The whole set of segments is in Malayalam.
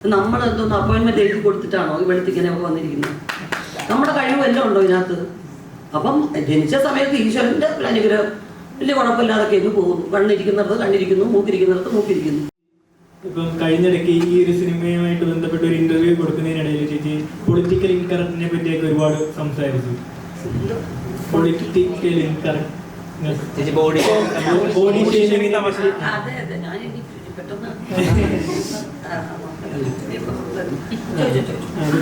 നമ്മൾ എന്തോന്ന് അപ്പോയിന്റ്മെന്റ് എഴുതി കൊടുത്തിട്ടാണോ ഇവിടുത്തെ ഇങ്ങനെ വന്നിരിക്കുന്നത്? നമ്മുടെ കഴിവ് എല്ലാം ഉണ്ടോ ഇതിനകത്ത്? അപ്പം ജനിച്ച സമയത്ത് ഈശ്വരന്റെ അനുഗ്രഹം വലിയ കുഴപ്പമില്ലാതൊക്കെ ഇത് പോകുന്നു. കണ്ണിരിക്കുന്നിടത്ത് കണ്ണിരിക്കുന്നു മൂക്കിരിക്കുന്നിടത്ത് മൂക്കിരിക്കുന്നു. ഇപ്പം കഴിഞ്ഞിടയ്ക്ക് ഈ ഒരു സിനിമയുമായിട്ട് ബന്ധപ്പെട്ട ഒരു ഇന്റർവ്യൂ കൊടുക്കുന്നതിനിടയിൽ ചേച്ചി പൊളിറ്റിക്കൽ ഇൻകറക്റ്റിനെ പറ്റിയൊക്കെ ഒരുപാട് സംസാരിച്ചു. പൊളിറ്റിക്കൽ ഇൻകറക്റ്റ് ചേച്ചി ബോഡി ബോഡി അതെ അതെ. ഞാൻ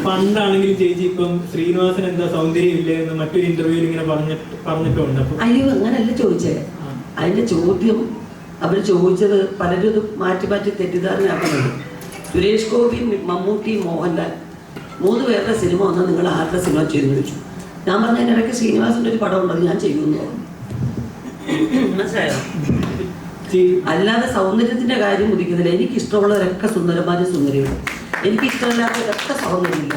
പണ്ടാണെങ്കിലും ചേച്ചി ഇപ്പം ശ്രീനിവാസൻ എന്താ സൗന്ദര്യം ഇല്ല എന്ന് മറ്റൊരു ഇന്റർവ്യൂവിൽ ഇങ്ങനെ പറഞ്ഞിട്ട് പറഞ്ഞിട്ടുണ്ട്. അയ്യോ അങ്ങനല്ല ചോദിച്ചേ. അതിന്റെ ചോദ്യം അവർ ചോദിച്ചത് പലരും ഇത് മാറ്റി മാറ്റി തെറ്റിദ്ധാരണയാക്കുന്നുണ്ട് സുരേഷ് ഗോപി മമ്മൂട്ടി മോഹൻലാൽ മൂന്ന് പേരുടെ സിനിമ വന്നാൽ നിങ്ങൾ ആരുടെ സിനിമ ചെയ്തു ചോദിച്ചു ഞാൻ പറഞ്ഞതിനിടയ്ക്ക് ശ്രീനിവാസിന്റെ ഒരു പടം ഉണ്ടത് ഞാൻ ചെയ്യുന്നു മനസ്സിലായോ? അല്ലാതെ സൗന്ദര്യത്തിന്റെ കാര്യം ഉദിക്കുന്നില്ല. എനിക്ക് ഇഷ്ടമുള്ളവരൊക്കെ സുന്ദരന്മാരും സുന്ദരിയുണ്ട്. എനിക്ക് ഇഷ്ടമില്ലാത്തവരൊക്കെ സൗന്ദര്യമില്ല.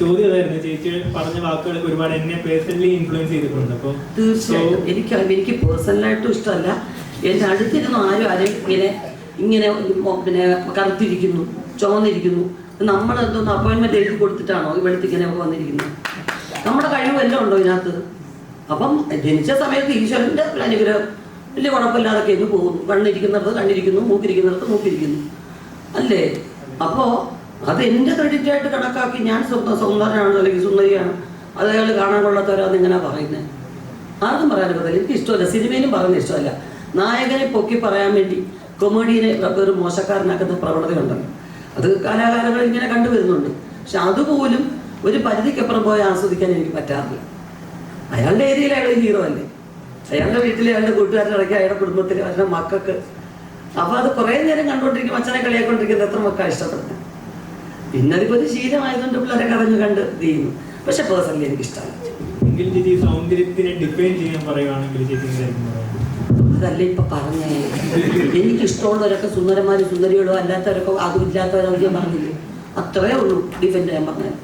ചോദ്യം അതായിരുന്നു. ചേച്ചി പറഞ്ഞ വാക്കുകൾ ഒരുപാട് എന്നെ പേഴ്സണലി ഇൻഫ്ലുവൻസ് ചെയ്തിട്ടുണ്ട്. അപ്പോൾ തീർച്ചയായിട്ടും. എനിക്ക് എനിക്ക് പേഴ്സണലായിട്ടും ഇഷ്ടമല്ല. എന്റെ അടുത്തിരുന്ന് ആരും ആരും ഇങ്ങനെ ഇങ്ങനെ പിന്നെ കറുത്തിരിക്കുന്നു ചുവന്നിരിക്കുന്നു നമ്മൾ എന്തോന്ന് അപ്പോയിന്റ്മെന്റ് എഴുതി കൊടുത്തിട്ടാണോ ഇവിടുത്തെ ഇങ്ങനെ വന്നിരിക്കുന്നത്? നമ്മുടെ കഴിവ് എല്ലാം ഉണ്ടോ ഇതിനകത്ത്? അപ്പം ജനിച്ച സമയത്ത് ഈശ്വരന്റെ ഒരു അനുഗ്രഹം. വലിയ കുഴപ്പമില്ലാതൊക്കെ ഇന്ന് പോകുന്നു. കണ്ണിരിക്കുന്നിടത്ത് കണ്ണിരിക്കുന്നു മൂക്കിരിക്കുന്നിടത്ത് മൂക്കിരിക്കുന്നു. അല്ലേ? അപ്പോ അത് എന്റെ ക്രെഡിറ്റ് ആയിട്ട് കണക്കാക്കി ഞാൻ സ്വന്തം സൗന്ദര്യമാണ് അല്ലെങ്കിൽ സുന്ദരിയാണ്? അത് കാണാൻ കൊള്ളാത്തവരാന്ന് ഇങ്ങനെ പറയുന്നത് ആർക്കും പറയാൻ പറ്റില്ല എനിക്ക് ഇഷ്ടമല്ല. സിനിമയിലും പറയുന്ന ഇഷ്ടമല്ല. നായകനെ പൊക്കി പറയാൻ വേണ്ടി കൊമേഡിയനെ ഒരു മോശക്കാരനാക്കുന്ന പ്രവണതയുണ്ടല്ലോ. അത് കാലാകാലങ്ങൾ ഇങ്ങനെ കണ്ടുവരുന്നുണ്ട്. പക്ഷെ അതുപോലും ഒരു പരിധിക്കപ്പുറം പോയി ആസ്വദിക്കാൻ എനിക്ക് പറ്റാറില്ല. അയാളുടെ ഏരിയയിൽ അയാൾ ഹീറോ അല്ലേ? അയാളുടെ വീട്ടിലെ അയാളുടെ കൂട്ടുകാരുടെ ഇടയ്ക്ക് അയാളുടെ കുടുംബത്തിൽ അയാളുടെ മക്കൾക്ക്. അപ്പൊ അത് കുറെ നേരം കണ്ടുകൊണ്ടിരിക്കും അച്ഛനെ കളിയാക്കൊണ്ടിരിക്കുന്നത് എത്ര മക്ക ഇഷ്ടപ്പെടുന്നത് പിന്നെ അതിപ്പോ ഒരു ശീലമായതുകൊണ്ട് പിള്ളേരെ കറഞ്ഞു കണ്ട് ചെയ്യുന്നു. പക്ഷെ പേഴ്സണലി എനിക്ക് ഇഷ്ടമാണ് സൗന്ദര്യത്തിനെ ഡിഫൈൻ ചെയ്യാൻ അതല്ല ഇപ്പൊ പറഞ്ഞേ. എനിക്ക് ഇഷ്ടമുള്ളവരൊക്കെ സുന്ദരന്മാരും സുന്ദരികളോ അല്ലാത്തവരൊക്കെ അതും ഇല്ലാത്തവരോ ഞാൻ പറഞ്ഞില്ലേ? അത്രേ ഉള്ളൂ ഡിഫെൻഡ് ചെയ്യാൻ പറഞ്ഞത്.